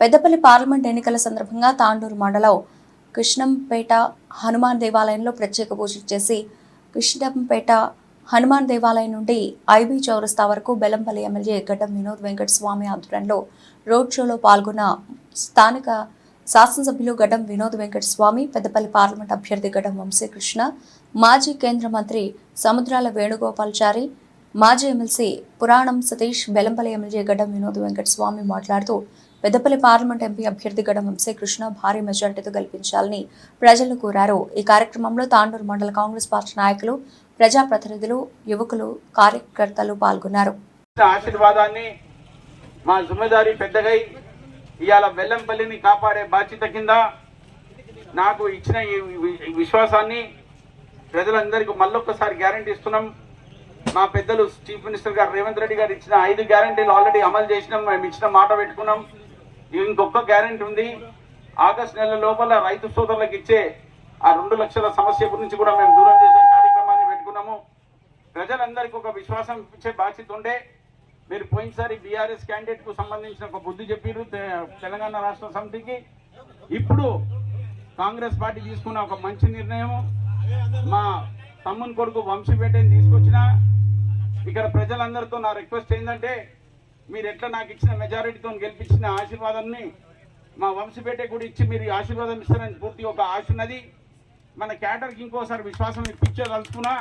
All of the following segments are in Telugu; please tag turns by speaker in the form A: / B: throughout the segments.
A: పెద్దపల్లి పార్లమెంట్ ఎన్నికల సందర్భంగా తాండూరు మండలం కృష్ణంపేట హనుమాన్ దేవాలయంలో ప్రత్యేక పూజలు చేసి కృష్ణంపేట హనుమాన్ దేవాలయం నుండి ఐబీ చౌరస్తా వరకు బెల్లంపల్లి ఎమ్మెల్యే గడ్డం వినోద్ వెంకట స్వామి ఆధ్వర్యంలో రోడ్ షోలో పాల్గొన్న స్థానిక శాసనసభ్యులు గడ్డం వినోద్ వెంకట స్వామి పెద్దపల్లి పార్లమెంట్ అభ్యర్థి గడ్డం వంశీకృష్ణ మాజీ కేంద్ర మంత్రి సముద్రాల వేణుగోపాల్చారి మాజీ ఎమ్మెల్సీ పురాణం సతీష్ బెల్లంపల్లి ఎమ్మెల్యే గడ్డం వినోద్ వెంకట స్వామి మాట్లాడుతూ పెద్దపల్లి పార్లమెంట్ ఎంపీ అభ్యర్థి గడం వంశీకృష్ణ భారీ మెజార్టీతో గెలిపించాలని ప్రజలను కోరారు. ఈ కార్యక్రమంలో తాండూరు మండల కాంగ్రెస్ పార్టీ నాయకులు ప్రజాప్రతినిధులు యువకులు కార్యకర్తలు పాల్గొన్నారు.
B: ఆశీర్వాదాన్ని మా జుమ్మెదారి పెద్దగై ఇవాళ వెల్లంపల్లిని కాపాడే బాధ్యత కింద నాకు ఇచ్చిన ఈ ఈ విశ్వాసాన్ని ప్రజలందరికీ మళ్ళొక్కసారి గ్యారంటీ ఇస్తున్నాం. మా పెద్దలు చీఫ్ మినిస్టర్ గారు రేవంత్ రెడ్డి గారు ఇచ్చిన ఐదు గ్యారంటీలు ఆల్రెడీ అమలు చేసినాం మేము ఇచ్చిన మాట పెట్టుకున్నాం. ఇంకొక గ్యారంటీ ఉంది. ఆగస్ట్ నెల లోపల రైతు సోదరులకు ఇచ్చే ఆ రెండు లక్షల సమస్య గురించి కూడా మేము దూరం చేసే కార్యక్రమాన్ని పెట్టుకున్నాము. ప్రజలందరికీ ఒక విశ్వాసం ఇచ్చే బాధ్యత ఉండే. మీరు పోయినసారి బీఆర్ఎస్ క్యాండిడేట్కు సంబంధించిన ఒక బుద్ధి చెప్పారు తెలంగాణ రాష్ట్ర సమితికి. ఇప్పుడు కాంగ్రెస్ పార్టీ తీసుకున్న ఒక మంచి నిర్ణయం మా తమ్ముని కొడుకు వంశీపేటని తీసుకొచ్చిన ఇక్కడ ప్రజలందరితో నా రిక్వెస్ట్ ఏంటంటే మీరు ఎట్లా నాకు ఇచ్చిన మెజారిటీతో గెలిపించిన ఆశీర్వాదాన్ని మా వంశపేట కూడా ఇచ్చి మీరు ఆశీర్వాదం ఇస్తారని పూర్తి ఒక ఆశ ఉన్నది. మన క్యాటర్కి ఇంకోసారి విశ్వాసం ఇప్పించదలుచుకున్నా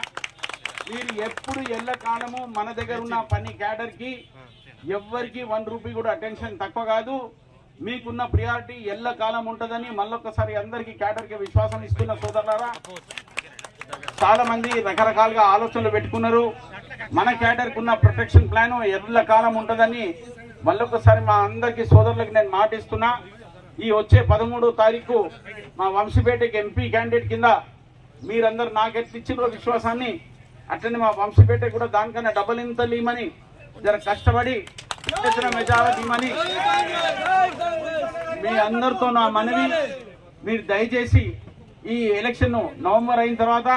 B: మీరు ఎప్పుడు ఎల్ల కాలము మన దగ్గర ఉన్న పని క్యాడర్కి ఎవ్వరికి వన్ రూపీ కూడా అటెన్షన్ తక్కువ కాదు. మీకున్న ప్రియారిటీ ఎల్ల కాలం ఉంటుందని మళ్ళొక్కసారి అందరికీ క్యాడర్కి విశ్వాసం ఇస్తున్న సోదరులారా చాలా మంది రకరకాలుగా ఆలోచనలు పెట్టుకున్నారు. మన క్యాడర్కి ఉన్న ప్రొటెక్షన్ ప్లాన్ ఎర్ల కాలం ఉంటుందని మళ్ళొకసారి మా అందరికి సోదరులకు నేను మాటిస్తున్నా ఈ వచ్చే పదమూడో తారీఖు మా వంశపేటకి ఎంపీ క్యాండిడేట్ కింద మీరందరూ నాకు ఎట్లా విశ్వాసాన్ని అట్లనే మా వంశపేట కూడా దానికన్నా డబల్ ఇంత ఇమ్మని జర కష్టపడి ఇచ్చిన మెజారిటీ మీ అందరితో నా మనవి మీరు దయచేసి ఈ ఎలక్షన్ నవంబర్ అయిన తర్వాత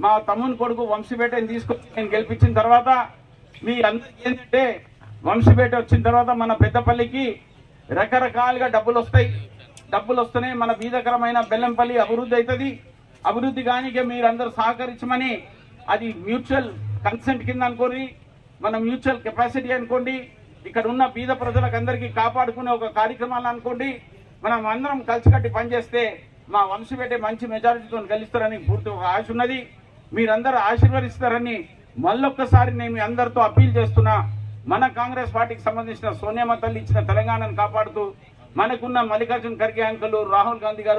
B: మా తమ్ముని కొడుకు వంశపేటని తీసుకొని నేను గెలిపించిన తర్వాత మీ అందరికీ ఏంటంటే వంశపేట వచ్చిన తర్వాత మన పెద్దపల్లికి రకరకాలుగా డబ్బులు వస్తాయి. డబ్బులు వస్తేనే మన బీదకరమైన బెల్లంపల్లి అభివృద్ధి అవుతుంది. అభివృద్ధి కానికే మీరందరూ సహకరించమని అది మ్యూచువల్ కన్సెంట్ కింద అనుకోని మన మ్యూచువల్ కెపాసిటీ అనుకోండి ఇక్కడ ఉన్న బీద ప్రజలకు అందరికీ కాపాడుకునే ఒక కార్యక్రమాలు అనుకోండి మనం అందరం కలిసికట్టి పనిచేస్తే మా వంశపేట మంచి మెజారిటీతో గెలుస్తారని పూర్తి ఒక ఆశ ఉన్నది. మీరందరూ ఆశీర్వదిస్తారని మళ్ళొక్కసారి నేను మీ అందరితో అప్పీల్ చేస్తున్నా. మన కాంగ్రెస్ పార్టీకి సంబంధించిన సోనియమ్మ తల్లి ఇచ్చిన తెలంగాణను కాపాడుతూ మనకున్న మల్లికార్జున ఖర్గే అంకులు రాహుల్ గాంధీ గారు